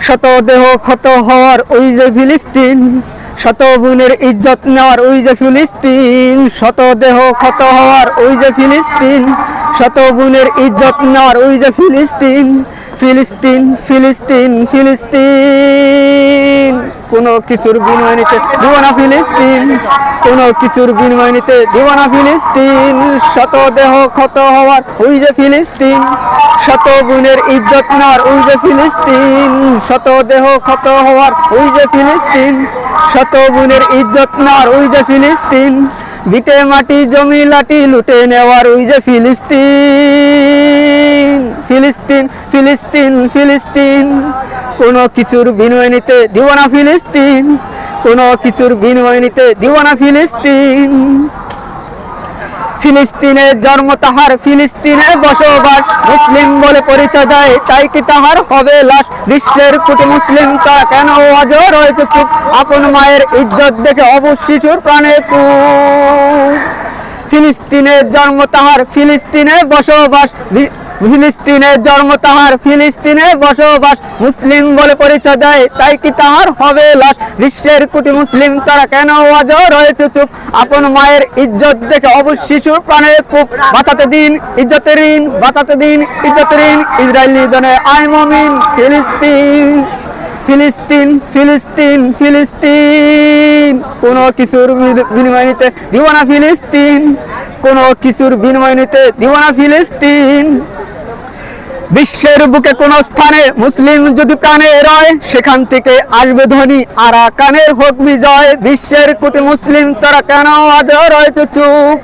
শত দেহ ক্ষত হওয়ার ওই যে ফিলিস্তিন শত বোনের ইজ্জত নেওয়ার ওই যে ফিলিস্তিন শত দেহ ক্ষত হওয়ার ওই যে ফিলিস্তিন শত বোনের ইজ্জত নেওয়ার ওই যে ফিলিস্তিন ফিলিস্তিন ফিলিস্তিন ফিলিস্তিন। কোনো কিছুর বিনিময় নিতে দিব না ফিলিস্তিন। কোনো কিছুর বিনিময় নিতে দিব না ফিলিস্তিন। শত দেহ ক্ষত হওয়ার ওই যে ফিলিস্তিন। শত গুণের ইজ্জত নেওয়ার ওই যে ফিলিস্তিন। শত দেহ ক্ষত হওয়ার ওই যে ফিলিস্তিন। শত গুণের ইজ্জত নেওয়ার ওই যে ফিলিস্তিন। বিটে মাটি, জমি লাটি লুটে নেওয়ার ওই যে ফিলিস্তিন। ফিলিস্তিন ফিলিস্তিন ফিলিস্তিন। কোনো কিছুর বিনিময় নিতে দিব না ফিলিস্তিন। কোনো কিছুর বিনিময় নিতে দিব না ফিলিস্তিন। ফিলিস্তিনে জন্ম তাহার ফিলিস্তিনে বসবাস মুসলিম বলে পরিচয় দেয়। তাই কি তাহার হবে লাশ? বিশ্বের কোটি মুসলিম তা কেন আজ রয়েছে চুপ আপন মায়ের ইজ্জত দেখে অবশ শিশুর প্রাণে কূপ ফিলিস্তিনের জন্ম তাহার ফিলিস্তিনে বসবাস ফিলিস্তিনের জন্ম তাহার ফিলিস্তিনে বসবাস মুসলিম বলে পরিচয় দেয়, তাই কি তাহার হবে লাশ? বিশ্বের কোটি মুসলিম, তারা কেন আজ রয়েছে চুপ? আপন মায়ের ইজ্জত দেখে অবশ্য শিশুর প্রাণে কূপ বাঁচাতে দিন ইজ্জতের ঋণ, বাঁচাতে দিন ইজ্জতের ঋণ। ইসরায়েলি দনে আই মমিন, ফিলিস্তিন ফিলিস্তিন ফিলিস্তিন ফিলিস্তিন। কোনো কিছুর বিনিময় নিতে দিব না ফিলিস্তিন। কোনো কিছুর বিনিময় নিতে দিব না ফিলিস্তিন। বিশ্বের বুকে কোন স্থানে মুসলিম যদি প্রাণে রয়, সেখান থেকে আসবে ধ্বনি আরাকানের হোক বিজয়। বিশ্বের কোটি মুসলিম, তারা কেন আজ রয়েছে চুপ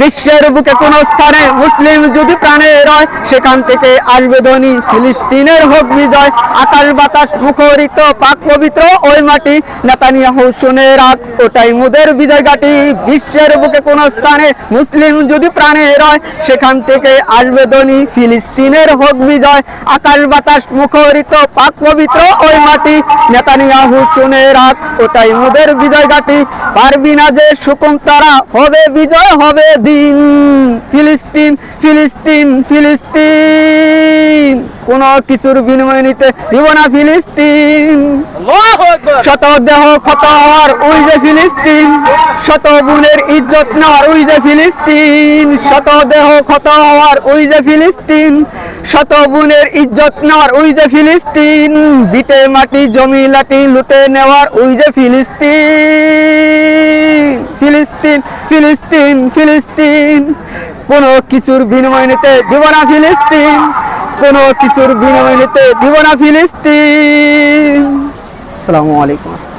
বিশ্বের বুকে কোন স্থানে মুসলিম যদি প্রাণে রয়, সেখান থেকে আসবে ধ্বনি ফিলিস্তিনের হোক বিজয় আকাশ বাতাস মুখরিত, পাক পবিত্র ওই মাটি। নেতানিয়াহু শুনে রাখ, ওটাই মুদের বিজয় ঘাটি। বিশ্বের বুকে কোন স্থানে মুসলিম যদি প্রাণে রয়, সেখান থেকে আসবে ধ্বনি ফিলিস্তিনের হোক বিজয় আকাশ বাতাস মুখরিত, পাক পবিত্র ওই মাটি। নেতানিয়াহু শুনে রাখ, ওটাই মুদের বিজয় ঘাটি। পারবি না যে সুকুম তারা, হবে বিজয়, হবে দিন ফিলিস্তিন ফিলিস্তিন ফিলিস্তিন। কোন কিছুর বিনিময় নিতে দিব না ফিলিস্তিন। শত দেহ ক্ষত হওয়ার ওই যে ফিলিস্তিন শত গুণের ইজ্জত নেওয়ার ওই যে ফিলিস্তিন শত দেহ ক্ষত হওয়ার ওই যে ফিলিস্তিন শত গুণের ইজ্জত নেওয়ার ওই যে ফিলিস্তিন, বিটে মাটি, জমি লাটি লুটে নেওয়ার ওই যে ফিলিস্তিন। ফিলিস্তিন ফিলিস্তিন ফিলিস্তিন। কোনো কিছুর বিনিময় নিতে দিব না ফিলিস্তিন। কোনো কিছুর বিনিময় নিতে দিব না ফিলিস্তিন। আসসালামু আলাইকুম।